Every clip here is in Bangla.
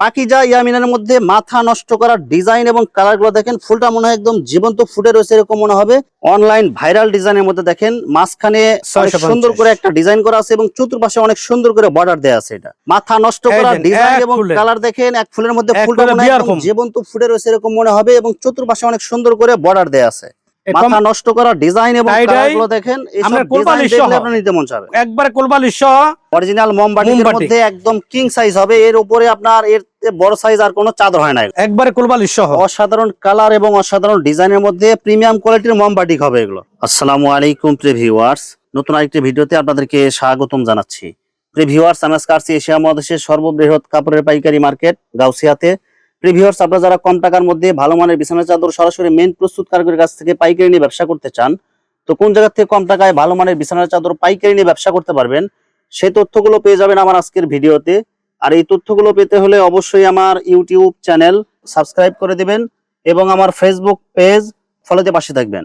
পাকিজা ইয়ামিনের মধ্যে মাথা নষ্ট করার ডিজাইন এবং কালারগুলো দেখেন ফুলটা মনে হয় একদম জীবন্ত ফুটে রয়েছে এরকম মনে হবে। অনলাইন ভাইরাল ডিজাইনের মধ্যে দেখেন মাঝখানে সুন্দর করে একটা ডিজাইন করা আছে এবং চতুর্পাশে অনেক সুন্দর করে বর্ডার দেওয়া আছে এটা। মাথা নষ্ট করার ডিজাইন এবং কালার দেখেন এক ফুলের মধ্যে ফুলটা মনে হয়। জীবন্ত ফুটে রয়েছে এরকম মনে হবে এবং চতুর্পাশে অনেক সুন্দর করে বর্ডার দেওয়া আছে। মাথা নষ্ট করার ডিজাইন এবং Tie-dye, কালারগুলো দেখেন এইসব ডিজাইন কোলবালিশ দেখলে সহ। নিতে মন চাবে। একবারে কোলবালিশ অরিজিনাল মোমবাটির মধ্যে একদম কিং সাইজ হবে এর উপরে আপনার এর বড় সাইজ আর কোনো চাদর হয় না একবারে কোলবালিশ সহ। অসাধারণ কালার এবং অসাধারণ ডিজাইনের মধ্যে প্রিমিয়াম কোয়ালিটির মোমবাটিক হবে এগুলো। আসসালামু আলাইকুম প্রিয় ভিউয়ার্স নতুন আরেকটি ভিডিওতে আপনাদেরকে স্বাগতম জানাচ্ছি। প্রিয় ভিউয়ার্স আমি আজকে এশিয়া মহাদেশের সর্ববৃহৎ কাপড়ের পাইকারি মার্কেট গাউসিয়াতে। প্রিয় ভিউয়ার্স আপনারা যারা কম টাকার মধ্যে ভালো মানের বিছানা চাদর সরাসরি মেন প্রস্তুতকারকের কাছ থেকে পাইকারি নিয়ে ব্যবসা করতে চান তো কোন জায়গা থেকে কম টাকায় ভালো মানের বিছানার চাদর পাইকারি নিয়ে ব্যবসা করতে পারবেন সেই তথ্যগুলো পেয়ে যাবেন আমার আজকের ভিডিওতে। আর এই তথ্যগুলো পেতে হলে অবশ্যই আমার ইউটিউব চ্যানেল সাবস্ক্রাইব করে দিবেন এবং আমার ফেসবুক পেজ ফলোতে পাশে থাকবেন।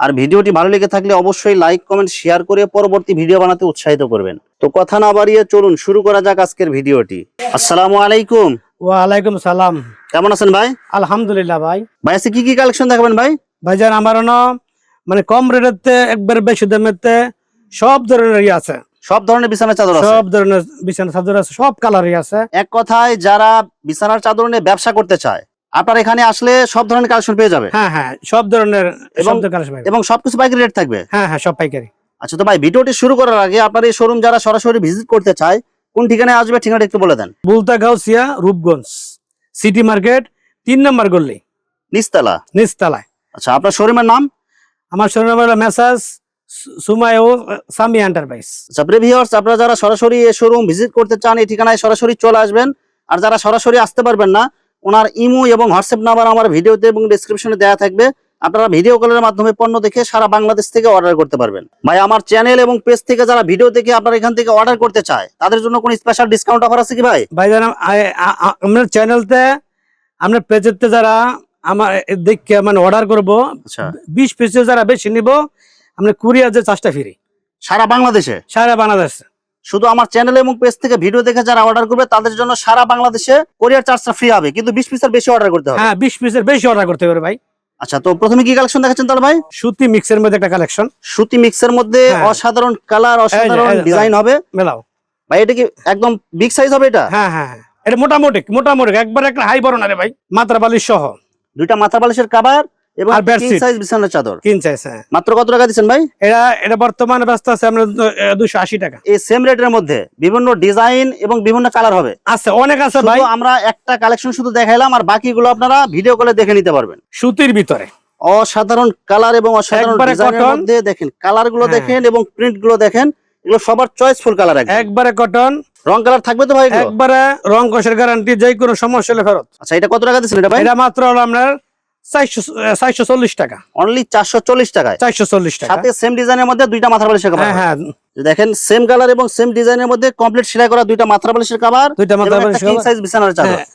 আর ভিডিওটি ভালো লেগে থাকলে অবশ্যই লাইক কমেন্ট শেয়ার করে পরবর্তী ভিডিও বানাতে উৎসাহিত করবেন। তো কথা না বাড়িয়ে চলুন শুরু করা যাক আজকের ভিডিওটি। আসসালামু আলাইকুম। ওয়ালাইকুম সালাম। কেমন আছেন ভাই? আলহামদুলিল্লাহ ভাই। ভাই আজকে কি কি কালেকশন দেখাবেন ভাই? ভাইজান আমার ন মানে কম রেটেতে একবার বেশি দামেতে সব ধরনেরই আছে। সব ধরনের বিছানার চাদর আছে? সব ধরনের বিছানা চাদর আছে সব কালারই আছে। এক কথায় যারা বিছানার চাদর নিয়ে ব্যবসা করতে চায় আপনার এখানে আসলে সব ধরনের কালেকশন পেয়ে যাবে? হ্যাঁ হ্যাঁ সব ধরনের এবং- সবকিছু পাইকারি রেট থাকবে? হ্যাঁ হ্যাঁ সব পাইকারি। আচ্ছা তো ভাই ভিডিওটি শুরু করার আগে আপনার এই শোরুম যারা সরাসরি ভিজিট করতে চায় কোন ঠিকানায় আসবে ঠিকানাটা একটু বলে দেন। বুলতা গাউসিয়া রূপগঞ্জ সিটি মার্কেট তিন নম্বর গল্লি নিচতলা? নিচতলায়। আচ্ছা আপনার শোরুমের নাম? আমার শরীর মেসাজ সুমায়ো সামি এন্টারপ্রাইজ আচ্ছা প্রিভিউয়ার্স আপনারা যারা সরাসরি এই শোরুম ভিজিট করতে চান এই ঠিকানায় সরাসরি চলে আসবেন। আর যারা সরাসরি আসতে পারবেন না ওনার ইমো এবং হোয়াটসঅ্যাপ নাম্বার আমার ভিডিওতে এবং ডেসক্রিপশনে দেওয়া থাকবে। আপনারা ভিডিও কলের মাধ্যমে পণ্য দেখে সারা বাংলাদেশ থেকে অর্ডার করতে পারবেন। ভাই আমার চ্যানেল এবং পেজ থেকে যারা ভিডিও দেখে আপনারা এখান থেকে অর্ডার করতে চায় তাদের জন্য কোনো স্পেশাল ডিসকাউন্ট অফার আছে কি ভাই? আ- আপনার চ্যানেলতে আপনার পেজেতে যারা আমার দেখে মানে অর্ডার করব আচ্ছা। বিশ পিসে যারা বেশি নিব আমরা কুরিয়ার যে চার্জটা ফ্রি। সারা বাংলাদেশে? সারা বাংলাদেশে। শুধু আমার চ্যানেল এবং পেজ থেকে ভিডিও দেখে যারা অর্ডার করবে তাদের জন্য সারা বাংলাদেশে কোরিয়ার চার্জটা ফ্রি হবে। কিন্তু বিশ পিসের বেশি অর্ডার করতে হবে। হ্যাঁ বিশ পিসের বেশি অর্ডার করতে হবে ভাই। আচ্ছা তো প্রথমে কি কালেকশন দেখাচ্ছেন তাহলে ভাই? সুতি মিক্সের মধ্যে একটা কালেকশন সুতি মিক্সের মধ্যে হ্যাঁ। অসাধারণ কালার অসাধারণ ডিজাইন হবে। মেলাও। ভাই এটা কি একদম বিগ সাইজ হবে এটা? হ্যাঁ হ্যাঁ হ্যাঁ। এটা মোটামুটি মোটামুটি একবার একটা হাই বড় না রে ভাই। মাত্রা বালিশ সহ। দুইটা মাত্রা বালিশের কাবার এবং আর bedsheet। সাইজ বিছানার চাদর। কিন চাইছে মাত্র কত টাকা দিচ্ছেন ভাই? এটা এটা বর্তমানে ব্যস্ত আছে আমরা দুশো আশি টাকা। এই সেম রেটের মধ্যে বিভিন্ন ডিজাইন এবং বিভিন্ন কালার হবে। আছে অনেক আছে ভাই। আমরা একটা কালেকশন শুধু দেখাইলাম আর বাকিগুলো আপনারা ভিডিও কলে দেখে নিতে পারবেন। সুতির ভিতরে। অসাধারণ কালার এবং অসাধারণ একবারে ডিজাইনের মধ্যে দেখেন কালারগুলো হ্যাঁ। দেখেন এবং প্রিন্টগুলো দেখেন এগুলো সবার চয়েসফুল কালার একবারে কটন রং কালার থাকবে তো ভাই একবারে রং কষের গ্যারান্টি যে কোনো সমস্যা হলে ফেরত। আচ্ছা এটা কত টাকা দিচ্ছেন এটা ভাই? এটা মাত্র হলো আপনার টাকা। অনলি চারশো চল্লিশ টাকায়? চারশো চল্লিশ টাকা। সাথে সেম ডিজাইনের মধ্যে দুইটা মাথার বালিশের হ্যাঁ হ্যাঁ। দেখেন সেম কালার এবং সেম ডিজাইনের মধ্যে কমপ্লিট সেলাই করা দুইটা মাথার বালিশের কাবার দুইটা মাথার বালিশের কিং সাইজ বিছানার চাদর। হ্যাঁ।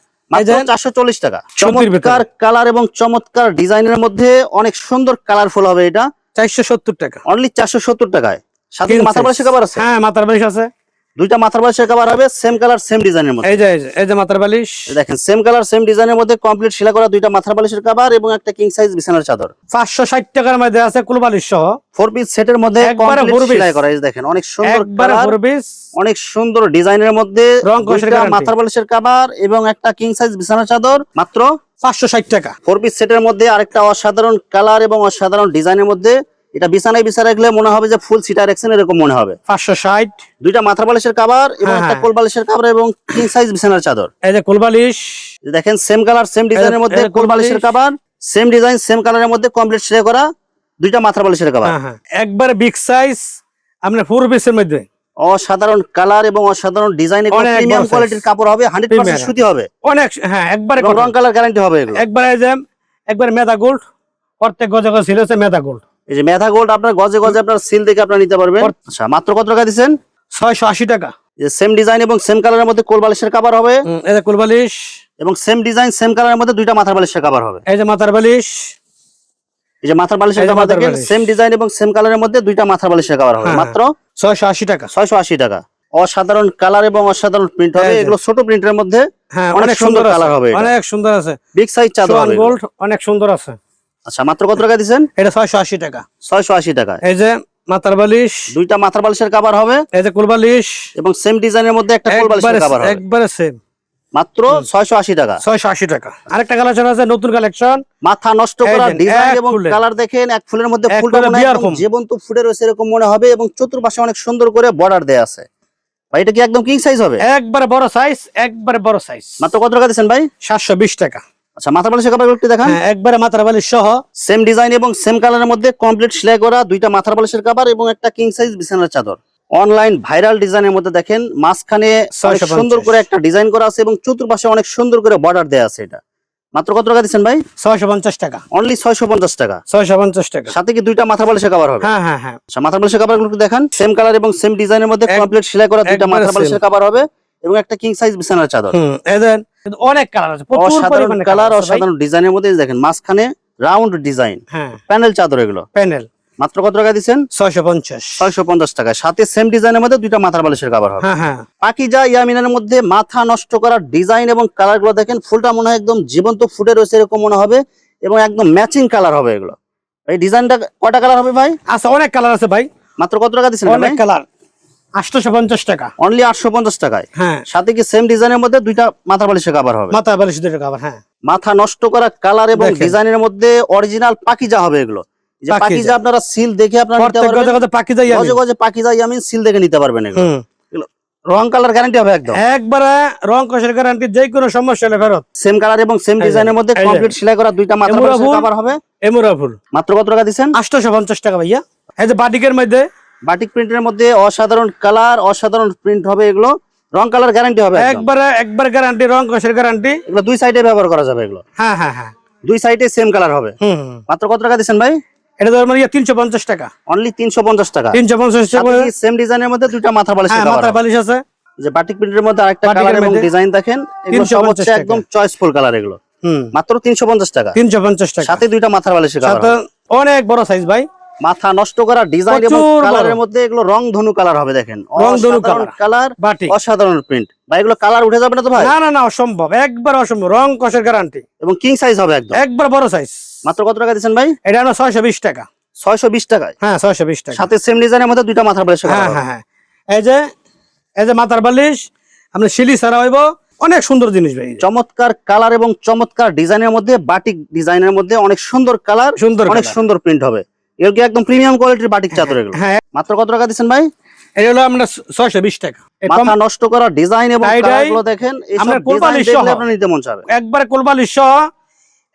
টাকা। চমৎকার কালার এবং চমৎকার ডিজাইনের মধ্যে অনেক সুন্দর কালারফুল হবে এটা। চারশো সত্তর টাকা। অনলি চারশো সত্তর টাকায়। সাথে মাথার। বালিশের কাবার আছে? হ্যাঁ মাথার বালিশ আছে। দুইটা মাথার বালিশের কাবার হবে সেম কালার সেম ডিজাইনের মধ্যে। এই যে এই যে মাথার বালিশ। দেখেন সেম কালার সেম ডিজাইনের মধ্যে কমপ্লিট সেলাই করা দুইটা মাথার বালিশের কাবার এবং একটা কিং সাইজ বিছানার চাদর। পাঁচশো ষাট টাকার মধ্যে আছে কুল বালিশ সহ। ফোর পিস সেটের মধ্যে piece। সেলাই করা এই দেখেন অনেক সুন্দর একবারে ফোর পিস অনেক সুন্দর ডিজাইনের মধ্যে দুইটা মাথার বালিশের কাবার এবং একটা কিং সাইজ বিছানার চাদর মাত্র পাঁচশো ষাট টাকা। ফোর পিস সেটের মধ্যে আরেকটা অসাধারণ কালার এবং অসাধারণ ডিজাইনের মধ্যে এটা বিছানায় বিছানা রাখলে মনে হবে যে ফুল সিটার এক্সেন এরকম মনে হবে। পাঁচশো ষাট। দুইটা মাথার বালিশের কাবার এবং হ্যাঁ, একটা হ্যাঁ। কোল বালিশের কাবার এবং কিং সাইজ বিছানার চাদর। এই যে কুল বালিশ। দেখেন সেম কালার সেম ডিজাইনের মধ্যে কোল বালিশের কাবার সেম ডিজাইন সেম কালারের মধ্যে কমপ্লিট সেলাই করা দুইটা মাথার বালিশের কাবার হ্যাঁ হ্যাঁ। একবারে বিগ সাইজ আপনার ফোর পিসের মধ্যে। অসাধারণ কালার এবং অসাধারণ ডিজাইন এবং প্রিমিয়াম কোয়ালিটির কাপড় হবে হান্ড্রেড পার্সেন্ট Premium। সুতি হবে। অনেক হ্যাঁ একবারে রং কালার গ্যারান্টি হবে এগুলো। একবারে এই যে একবারে মেদা গোল্ড প্রত্যেক গজে গজে ছিল হচ্ছে মেদা গোল্ড এই যে মেধা গোল্ড আপনার গজে গজে আপনার সিল দেখে আপনার নিতে পারবেন। আচ্ছা মাত্র কত টাকা দিচ্ছেন? ছয়শো আশি টাকা। সেম ডিজাইন এবং সেম কালারের মধ্যে কোল বালিশের কাবার হবে। হুম, এই যে কুল এবং সেম ডিজাইন সেম কালারের মধ্যে দুইটা মাথার বালিশের কাবার হবে। এই যে মাথার বালিশ। এই যে মাথার বালিশের কাবার দেখেন সেম ডিজাইন এবং সেম কালারের মধ্যে দুইটা মাথার বালিশের কাবার হবে। হ্যাঁ, মাত্র ছয়শো আশি টাকা। ছয়শো আশি টাকা। অসাধারণ কালার এবং অসাধারণ প্রিন্ট হবে। এগুলো ছোট প্রিন্টের মধ্যে হ্যাঁ অনেক সুন্দর আছে। হবে অনেক সুন্দর আছে। বিগ সাইজ চাদর। গোল্ড অনেক সুন্দর আছে। আচ্ছা মাত্র কত টাকা দিচ্ছেন? এটা ছয়শো আশি টাকা। ছয়শো আশি টাকা। এই যে মাথার বালিশ দুইটা মাথার বালিশের কাবার হবে। এই যে কোল বালিশ এবং সেম ডিজাইনের মধ্যে একটা কোল বালিশের কাবার হবে। একবারে সেম মাত্র ছয়শো আশি টাকা। ছয়শো আশি টাকা। আরেকটা কালেকশন আছে নতুন কালেকশন মাথা নষ্ট করা ডিজাইন এবং কালার দেখেন এক ফুলের মধ্যে ফুলটা জীবন্ত ফুটে রয়েছে এরকম মনে হবে এবং চতুর্পাশে অনেক সুন্দর করে বর্ডার দেয়া আছে। ভাই এটা কি একদম কিং সাইজ হবে? একবারে বড় সাইজ একবারে বড় সাইজ মাত্র কত টাকা দিচ্ছেন ভাই? সাতশো বিশ টাকা। আচ্ছা মাথা বালিশের কাবার একটু দেখান। হ্যাঁ একবারে মাথার বালিশ সহ। সেম ডিজাইন এবং সেম কালারের মধ্যে কমপ্লিট সেলাই করা দুইটা মাথার বালিশের কাবার এবং একটা কিং সাইজ বিছানার চাদর। অনলাইন ভাইরাল ডিজাইনের মধ্যে দেখেন মাঝখানে সুন্দর করে একটা ডিজাইন করা আছে এবং চতুর্পাশে অনেক সুন্দর করে বর্ডার দেয়া আছে এটা। মাত্র কত টাকা দিচ্ছেন ভাই? ছয়শো পঞ্চাশ টাকা। অনলি ছয়শো পঞ্চাশ টাকা। ছয়শো পঞ্চাশ টাকা। সাথে কি দুইটা মাথা বালিশের কাবার হবে? হ্যাঁ হ্যাঁ হ্যাঁ। আচ্ছা মাথার বালিশের কাবার দেখান। সেম কালার এবং সেম ডিজাইনের মধ্যে কমপ্লিট সেলাই করা দুইটা মাথার same। বালিশের কাবার হবে। এবং একটা কিং সাইজ বিছানার চাদর। অনেক কালার আছে অসাধারণ কালার। অসাধারণ ডিজাইনের মধ্যে দেখেন মাঝখানে রাউন্ড ডিজাইন প্যানেল চাদর এগুলো। প্যানেল মাত্র কত টাকা দিচ্ছেন? ছয়শো পঞ্চাশ। ছয়শো পঞ্চাশ টাকা। সাথে সেম ডিজাইনের মধ্যে দুইটা মাথার বালিশের কাবার হবে। হ্যাঁ হ্যাঁ। পাকিজা ইয়ামিনের মধ্যে মাথা নষ্ট করার ডিজাইন এবং কালারগুলো দেখেন ফুলটা মনে হয় একদম জীবন্ত ফুটে রয়েছে এরকম মনে হবে এবং একদম ম্যাচিং কালার হবে এগুলো। এই ডিজাইনটা কয়টা কালার হবে ভাই? আচ্ছা অনেক কালার আছে ভাই। মাত্র কত টাকা দিচ্ছেন অনেক কালার আটশোশো পঞ্চাশ টাকা। অনলি আটশো পঞ্চাশ টাকায়? হ্যাঁ। সাথে কি সেম ডিজাইনের মধ্যে দুইটা মাথার বালিশের কাবার হবে? মাথা বালিশ হ্যাঁ। মাথা নষ্ট করা কালার এবং দেখেন। ডিজাইনের মধ্যে অরিজিনাল পাকিজা হবে এগুলো। পাকিজা। পাকিজা আপনারা সিল দেখে আপনারা নিতে পারবেন। পাকিজা ইয়ামিন। সিল দেখে নিতে এগুলো। রং কালার গ্যারান্টি হবে একদম। একবারে রং কষের গ্যারান্টি যে কোনো সমস্যা হলে ফেরত। সেম কালার এবং সেম ডিজাইনের মধ্যে কমপ্লিট সেলাই করা দুইটা। কাবার হবে। এমুরা ফুল। মাত্র কত টাকা দিচ্ছেন? আটশোশো পঞ্চাশ টাকা ভাইয়া। এই যে বাটিকের মধ্যে বাটিক প্রিন্টের মধ্যে অসাধারণ কালার অসাধারণ প্রিন্ট হবে এগুলো। রং কালার গ্যারান্টি হবে। একবারে একবার গ্যারান্টি রং কষের গ্যারান্টি এগুলো দুই সাইডে ব্যবহার করা যাবে এগুলো। হ্যাঁ হ্যাঁ হ্যাঁ। দুই সাইডে সেম কালার হবে। মাত্র কত টাকা দিচ্ছেন ভাই? এটা ধর মানে পঞ্চাশ টাকা। অনলি তিনশো পঞ্চাশ টাকা। তিনশো পঞ্চাশ টাকা সেম ডিজাইনের মধ্যে বালিশের হ্যাঁ বালিশ আছে। যে বাটিক প্রিন্টের মধ্যে আরেকটা কালার এবং ডিজাইন দেখেন এগুলো 350 সব হচ্ছে একদম চয়েসফুল কালার এগুলো। হুম। মাত্র তিনশো পঞ্চাশ টাকা। তিনশো পঞ্চাশ টাকা। সাথে দুইটা মাথার বালিশের অনেক বড় সাইজ ভাই। মাথা নষ্ট করা ডিজাইন এবং কালারের মধ্যে এগুলো রং ধনু কালার হবে দেখেন। অসাধারণ colour। কালার বাটি। অসাধারণ প্রিন্ট ভাই এগুলো কালার উঠে যাবে না তো ভাই? না না না অসম্ভব। একবার অসম্ভব। রং কষের গ্যারান্টি এবং কিং সাইজ হবে একদম। একবার বড় সাইজ মাত্র কত টাকা দিচ্ছেন ভাই? এটা হলো ছয়শো বিশ টাকা। ছয়শো বিশ টাকায়? হ্যাঁ ছয়শো বিশ টাকা। সাথে সেম ডিজাইনের মধ্যে দুইটা মাথার বালিশের হ্যাঁ হ্যাঁ হ্যাঁ। এই যে এই যে মাথার বালিশ আপনি শিলি ছাড়া হইব। অনেক সুন্দর জিনিস ভাই। চমৎকার কালার এবং চমৎকার ডিজাইনের মধ্যে বাটিক ডিজাইনের মধ্যে অনেক সুন্দর কালার সুন্দর অনেক সুন্দর প্রিন্ট হবে। এগুলো কি একদম প্রিমিয়াম কোয়ালিটির বাটিক চাদর এগুলো? হ্যাঁ। মাত্র কত টাকা দিচ্ছেন ভাই? এটা হলো ছয়শো বিশ টাকা। মাথা নষ্ট করা ডিজাইন এবং Tie-dye, কালারগুলো দেখেন ডিজাইন কোলবালিশ সহ। আপনার নিতে মন চাবে। একবারে কোলবালিশ সহ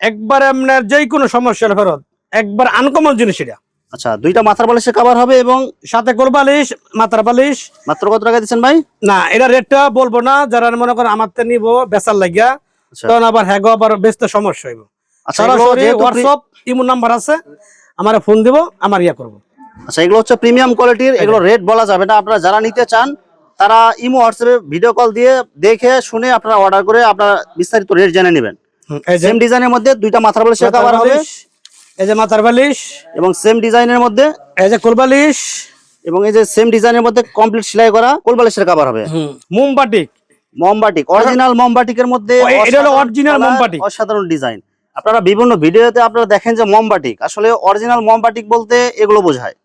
একবার আপনার যে কোনো সমস্যা হলে ফেরত। একবার আনকমন জিনিস এটা। আচ্ছা দুইটা মাথার বালিশের কাবার হবে এবং সাথে কোলবালিশ মাথার বালিশ। মাত্র কত টাকা দিচ্ছেন ভাই? না এটা রেটটা বলব না যারা মনে করেন আমার তে নিবো বেচার লাগিয়া আচ্ছা। তখন আবার হ্যাঁ গো আবার বেচতে সমস্যা হইব। আচ্ছা সরাসরি হোয়াটসঅ্যাপ ইমো নাম্বার আছে। আমার ফোন দিব আমার ইয়া করব। আচ্ছা এগুলো হচ্ছে প্রিমিয়াম কোয়ালিটির এগুলো রেট বলা যাবে না। আপনারা যারা নিতে চান তারা ইমো হোয়াটসঅ্যাপে ভিডিও কল দিয়ে দেখে শুনে আপনারা অর্ডার করে আপনারা বিস্তারিত রেট জেনে নেবেন। এই সেম ডিজাইনের মধ্যে দুইটা মাথার বালিশের মাথার কাবার হবে। বালিশ, এই যে মাথার বালিশ। এবং সেম ডিজাইনের মধ্যে এই যে কোলবালিশ এবং এই যে সেম ডিজাইনের মধ্যে কমপ্লিট সেলাই করা কোল বালিশের কাবার হবে। মোমবাটিক? মমবাটিক অরিজিনাল মমবাটিকের মধ্যে এটা হলো colour, মমবাটিক। অসাধারণ ডিজাইন আপনারা বিভিন্ন ভিডিওতে আপনারা দেখেন যে মমবাটিক আসলে অরিজিনাল মমবাটিক বলতে এগুলো বোঝায়।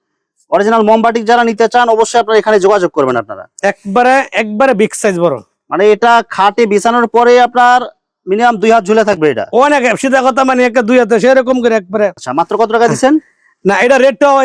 অরিজিনাল মমবাটিক যারা নিতে চান অবশ্যই আপনারা এখানে যোগাযোগ করবেন আপনারা। একবারে একবারে বিগ সাইজ বড়। মানে এটা খাটে বিছানোর পরে আপনার মিনিমাম দুই হাত ঝুলে থাকবে এটা। অনেক সিধা কথা মানে একটা দুই হাতে সেরকম করে একবারে। আচ্ছা মাত্র কত টাকা দিচ্ছেন? না এটা রেটটাও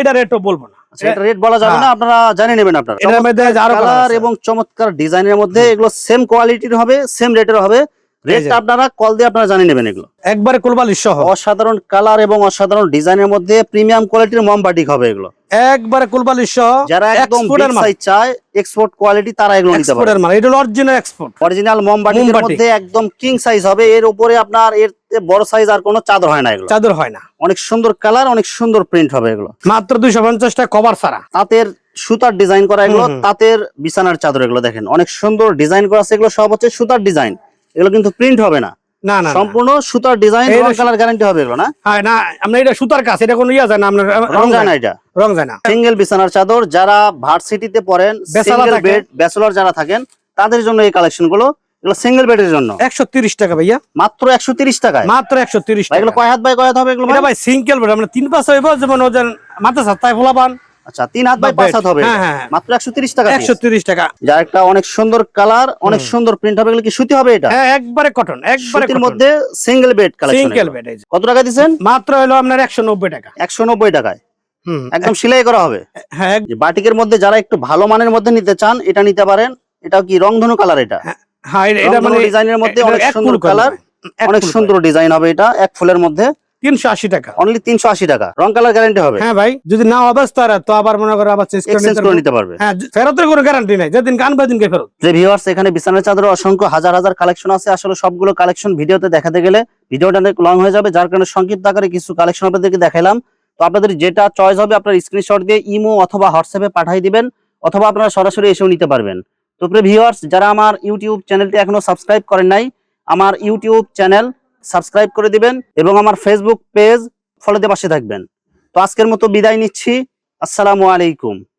এটা রেটও বলব না। আচ্ছা এটা রেট বলা যাবে না আপনারা জানিয়ে নেবেন আপনারা। এটার মধ্যে আরও কালার এবং চমৎকার ডিজাইনের মধ্যে এগুলো সেম কোয়ালিটির হবে সেম রেটের হবে। রেটটা আপনারা কল দিয়ে আপনারা জানিয়ে নেবেন এগুলো। একবারে কোলবালিশ সহ। অসাধারণ কালার এবং অসাধারণ ডিজাইনের মধ্যে প্রিমিয়াম কোয়ালিটির মমবাটিক হবে এগুলো। একবারে কোলবালিশ সহ। যারা একদম মাল। সাইজ চায় এক্সপোর্ট কোয়ালিটি তারা এগুলো নিতে পারে এক্সপোর্টের এটা অরিজিনাল এক্সপোর্ট অরিজিনাল মমবাটিকের মধ্যে একদম কিং সাইজ হবে। এর উপরে আপনার এর বড় সাইজ আর কোনো চাদর হয় না এগুলো। চাদর হয় না। অনেক সুন্দর কালার অনেক সুন্দর প্রিন্ট হবে এগুলো। মাত্র দুইশো পঞ্চাশটা কভার ছাড়া। তাঁতের সুতার ডিজাইন করা এগুলো। তাঁতের বিছানার চাদর এগুলো দেখেন। অনেক সুন্দর ডিজাইন করা আছে এগুলো সব হচ্ছে সুতার ডিজাইন এগুলো কিন্তু প্রিন্ট হবে না। না না। সম্পূর্ণ সুতার ডিজাইন রং কালার গ্যারান্টি হবে এগুলো না? হ্যাঁ না আমরা এটা সুতার কাজ এটা কোনো ইয়া যায় না আপনার রং যায় না এটা। রং যায় না। সিঙ্গেল বিছানার চাদর যারা ভার্সিটিতে পড়েন Bachelor সিঙ্গেল বেড ব্যাচেলর যারা থাকেন তাদের জন্য এই কালেকশনগুলো এগুলো সিঙ্গেল বেডের জন্য। একশো তিরিশ টাকা ভাইয়া। মাত্র একশো তিরিশ টাকায়? মাত্র একশো তিরিশ ভাই, এগুলো কয় হাত বাই কয় হাত হবে এগুলো ভাই? সিঙ্গেল বেড আমরা তিন পাঁচ হইব যেমন ওজন মাথা আচ্ছা তিন হাত বাই পাঁচ হাত হবে। হ্যাঁ, হ্যাঁ, হ্যাঁ। মাত্র একশো তিরিশ টাকা একশো তিরিশ টাকা। যার একটা অনেক সুন্দর কালার অনেক সুন্দর প্রিন্ট হবে। কি সুতি হবে এটা? হ্যাঁ একবারে কটন একবারে সুতির মধ্যে single bed collection single bed কত টাকা দিচ্ছেন মাত্র হলো আপনার একশো নব্বই টাকা। একশো নব্বই টাকায়। একদম সেলাই করা হবে। হ্যাঁ বাটিকের মধ্যে যারা একটু ভালো মানের মধ্যে নিতে চান এটা নিতে পারেন। এটা কি রংধনু কালার এটা? হ্যাঁ এটা- এটা মানে ডিজাইনের মধ্যে অনেক সুন্দর কালার অনেক সুন্দর ডিজাইন হবে এটা এক ফুলের মধ্যে। তিনশো আশি টাকা। অনলি তিনশো আশি টাকা। রং কালার গ্যারান্টি হবে। হ্যাঁ ভাই যদি না অবস্থা তো আবার মনে করো আবার চেঞ্জ করে নিতে পারব। হ্যাঁ ফেরতের কোনো গ্যারান্টি নাই। যেদিন গান দিনকে ফেরত। যে ভিউয়ার্স এখানে বিছানার চাদরের অসংখ্য হাজার হাজার কালেকশন আছে আসলে সবগুলো কালেকশন ভিডিওতে দেখাতে গেলে ভিডিওটা অনেক লং হয়ে যাবে যার কারণে সংক্ষিপ্ত আকারে কিছু কালেকশন আপনাদেরকে দেখাইলাম। তো আপনাদের যেটা চয়েস হবে আপনার স্ক্রিনশট দিয়ে ইমো অথবা হোয়াটসঅ্যাপে পাঠিয়ে দিবেন অথবা আপনারা সরাসরি এসেও নিতে পারবেন। তো প্রিয় ভিউয়ার্স যারা আমার ইউটিউব চ্যানেলটি এখনও সাবস্ক্রাইব করেন নাই আমার ইউটিউব চ্যানেল সাবস্ক্রাইব করে দিবেন এবং আমার ফেসবুক পেজ ফলোতে পাশে থাকবেন। তো আজকের মতো বিদায় নিচ্ছি। আসসালামু আলাইকুম।